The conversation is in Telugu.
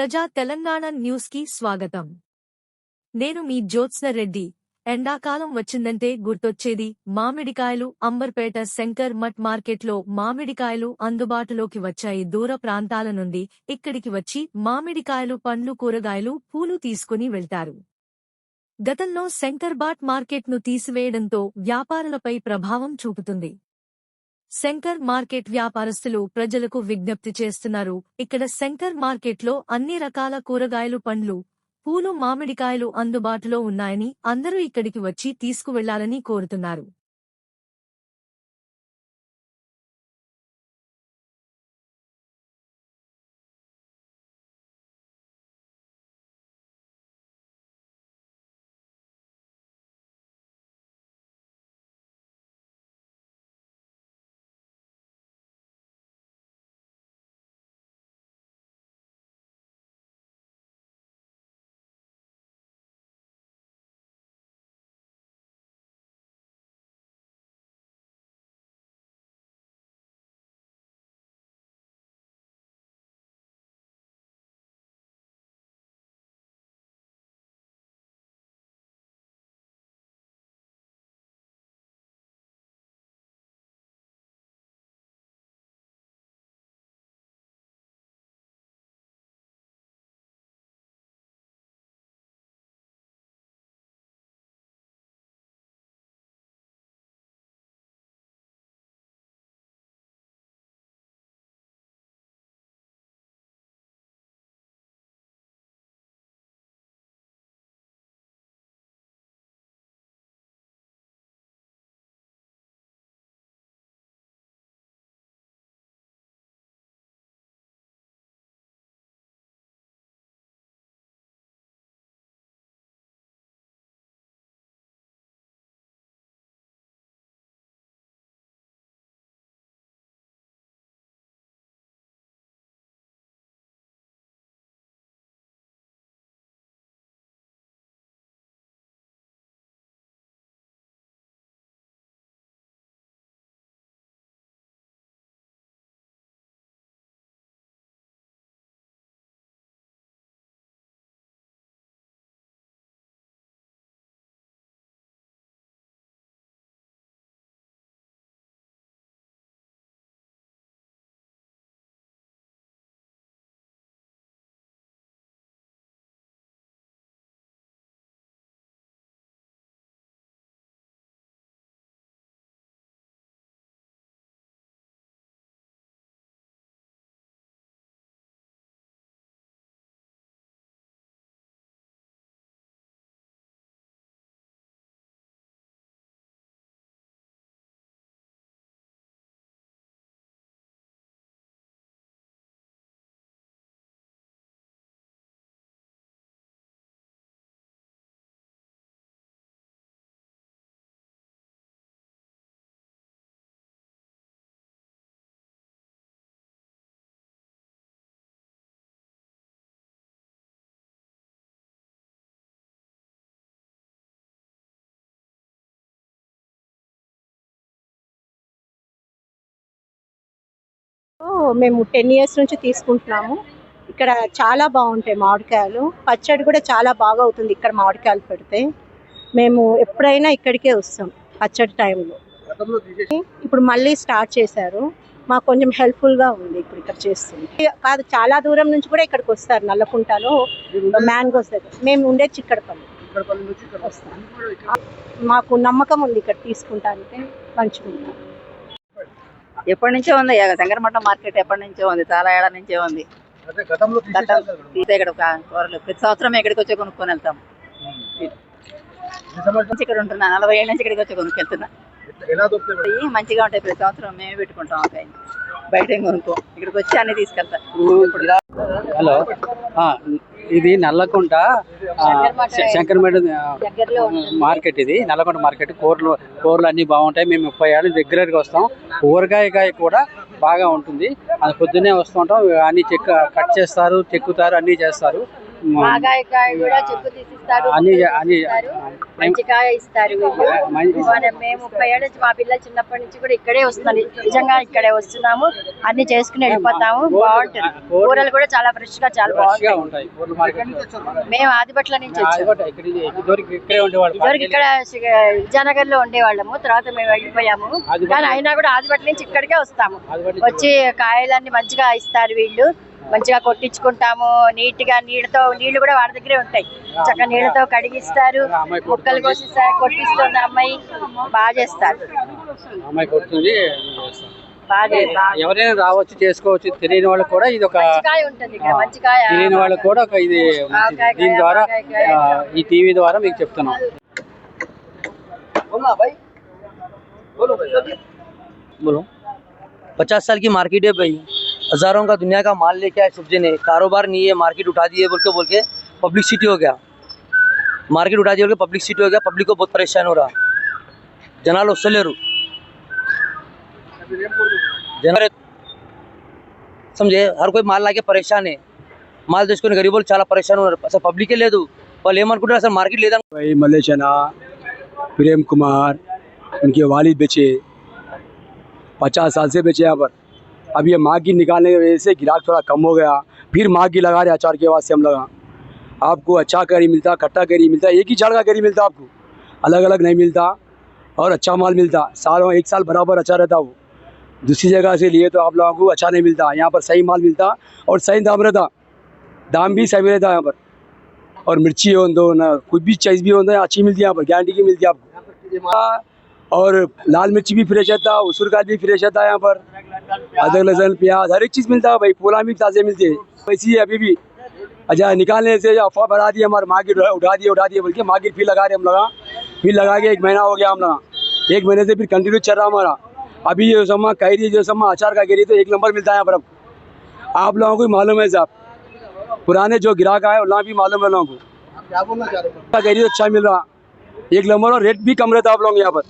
ప్రజా తెలంగాణ న్యూస్కి స్వాగతం. నేను మీ జ్యోత్స్న రెడ్డి. ఎండాకాలం వచ్చిందంటే గుర్తొచ్చేది మామిడికాయలు అంబర్పేట శంకర్ మట్ మార్కెట్లో మామిడికాయలు అందుబాటులోకి వచ్చాయి. దూర ప్రాంతాల నుండి ఇక్కడికి వచ్చి మామిడికాయలు పండ్లు కూరగాయలు పూలు తీసుకుని వెళ్తారు. గతంలో శంకర్బాట్ మార్కెట్ను తీసివేయడంతో వ్యాపారులపై ప్రభావం చూపుతుంది. శంకర్ మార్కెట్ వ్యాపారస్తులు ప్రజలకు విజ్ఞప్తి చేస్తున్నారు. ఇక్కడ శంకర్ మార్కెట్లో అన్ని రకాల కూరగాయలు పండ్లు పూలు మామిడికాయలు అందుబాటులో ఉన్నాయని అందరూ ఇక్కడికి వచ్చి తీసుకువెళ్ళాలని కోరుతున్నారు. మేము టెన్ ఇయర్స్ నుంచి తీసుకుంటున్నాము. ఇక్కడ చాలా బాగుంటాయి మామిడికాయలు. పచ్చడి కూడా చాలా బాగా అవుతుంది ఇక్కడ మామిడికాయలు పెడితే. మేము ఎప్పుడైనా ఇక్కడికే వస్తాం పచ్చడి టైంలో. ఇప్పుడు మళ్ళీ స్టార్ట్ చేశారు. మాకు కొంచెం హెల్ప్ఫుల్గా ఉంది ఇప్పుడు ఇక్కడ చేస్తుంది. కాదు చాలా దూరం నుంచి కూడా ఇక్కడికి వస్తారు నల్లకుంటలో మ్యాంగోస్ దగ్గర. మేము ఉండేది చిక్కడపల్లి. వస్తాం. మాకు నమ్మకం ఉంది ఇక్కడ తీసుకుంటానికి. పంచుకుంటాం. ఎప్పటి నుంచో ఉంది. ఇక శంకరమఠం మార్కెట్ ఎప్పటి నుంచో ఉంది. చాలా ఏళ్ళ నుంచే ఉంది. ఇక్కడ కూరలు. ప్రతి సంవత్సరం ఇక్కడికి వచ్చి కొనుక్కొని వెళ్తాం. ఇక్కడ ఉంటున్నా. నలభై ఏళ్ళ నుంచి ఇక్కడికి వచ్చి కొనుక్కెళ్తున్నా. మంచిగా ఉంటాయి. ప్రతి సంవత్సరం మేమే పెట్టుకుంటాం ఒక బయట కొనుక్కో. ఇక్కడికి వచ్చి అన్ని తీసుకెళ్తా. హలో. ఆ, ఇది నల్లకుంట శంకరమేడ మార్కెట్ ఇది నల్లకుంట మార్కెట్. కూరలు కూరలు అన్ని బాగుంటాయి. మేము ముప్పై ఏళ్ళు రెగ్యులర్గా వస్తాం. ఊరగాయకాయ కూడా బాగా ఉంటుంది. అది పొద్దున్నే వస్తుంటాం అన్ని చెక్ కట్ చేస్తారు చెక్కుతారు అన్నీ చేస్తారు. మాగాయకాయ కూడా చెక్కు తీసిస్తారు. మంచి కాయ ఇస్తారు మేము ముప్పై ఏళ్ళ మా పిల్లలు చిన్నప్పటి నుంచి కూడా ఇక్కడే వస్తుంది నిజంగా ఇక్కడే వస్తున్నాము. అన్ని చేసుకుని వెళ్ళిపోతాము. బాగుంటుంది. కూరలు కూడా చాలా ఫ్రెష్గా చాలా బాగుంటాయి. ఉంటాయి. కూరలు మార్కెట్ మేము ఆదిపట్ల నుంచి వచ్చాము. ఇక్కడ ఇదివరకు ఇక్కడే విజయనగర్లో ఉండేవాళ్ళము. తర్వాత మేము వెళ్ళిపోయాము. కానీ అయినా కూడా ఆదిపట్ల నుంచి ఇక్కడికే వస్తాము. వచ్చి కాయలన్నీ మంచిగా ఇస్తారు వీళ్ళు. మంచిగా కొట్టించుకుంటాము నీట్ గా నీళ్ళతో నీళ్లు కూడా వాళ్ళ దగ్గరే ఉంటాయి చక్కగా నీళ్ళతో కడిగిస్తారు అమ్మాయి ముక్కలు కోసి కొట్టిస్తుంది అమ్మాయి బాగా చేస్తారు అమ్మాయి కొడుతుంది బాగా చేస్తారు. ఎవరైనా రావచ్చు చేసుకోవచ్చు తెలియని వాళ్ళకి కూడా ఇది ఒక మంచి కాయ ఉంటుంది ఇక్కడ మంచి కాయ తెలియని వాళ్ళకి కూడా ఒక ఇది మంచిది. ఆవకాయ దీని కాయ, ద్వారా ఆవకాయ కాయ. ఆ, ఈ టీవీ ద్వారా మీకు చెప్తున్నాం बोलना भाई बोलो भाई बोलो पचास साल की मार्केट है भाई हज़ारों का दुनिया का माल लेके आए सब्ज़ी ने। कारोबार नहीं है मार्केट उठा दिए बोल के बोल के। पब्लिक सिटी हो गया। मार्केट उठा दिए बोल के पब्लिक सिटी हो गया। पब्लिक को बहुत परेशान हो रहा। జనాలు వస్తలేరు జనాలు సంజే హర్ కోయి మాల్ లాగే परेशान మాల్ తెచ్చుకొని గరీబులు చాలా పరేషాన్ ఉన్నారు అసలు పబ్లికే లేదు వాళ్ళు ఏమనుకుంటారు అసలు మార్కెట్ లేదా మల్లేశనా प्रेम कुमार, उनके वालिद बेचे। पचास साल से बेचे यहाँ पर। अब ये माँ की निकालने की वजह से गिराक थोड़ा कम हो गया। फिर माँ की लगा रहे अचार के वास्ते हम लगा। आपको अच्छा करी मिलता, खट्टा करी मिलता, एक ही झाड़ का करी मिलता आपको। अलग अलग नहीं मिलता और अच्छा माल मिलता। साल एक साल बराबर अच्छा रहता वो। दूसरी जगह से लिए तो आप लोगों को अच्छा नहीं मिलता। यहाँ पर सही माल मिलता और सही दाम रहता। दाम भी सही रहता यहाँ पर। और मिर्ची हो दो ना, कुछ भी चीज़ भी हो दो अच्छी मिलती है यहाँ पर। गारंटी की मिलती है आपको। और लाल मिर्ची भी फ्रेश रहता है उसूर का भी फ्रेश रहता है यहाँ पर। अदरक लहसुन प्याज, हर एक चीज़ मिलता है भाई पोला भी ताज़े मिलते हैं। वैसी है अभी भी। अच्छा निकालने से अफवाह बढ़ा दी हमारे मार्केट उठा दिए उठा दिए बोल के मार्केट फिर लगा रहे हम लगा फिर लगा के एक महीना हो गया हम लगा, एक महीने से फिर कंटिन्यू चल रहा हमारा। अभी जो समा कैरी जो समा अचार का कैरी तो एक नंबर मिलता है यहाँ पर अब। आप लोगों को मालूम है साहब, पुराने जो ग्राहक आए, उन्हें भी मालूम है लोगों को। हो? कैरी अच्छा मिल रहा। एक नंबर और रेट भी कम रहता है आप लोग यहाँ पर।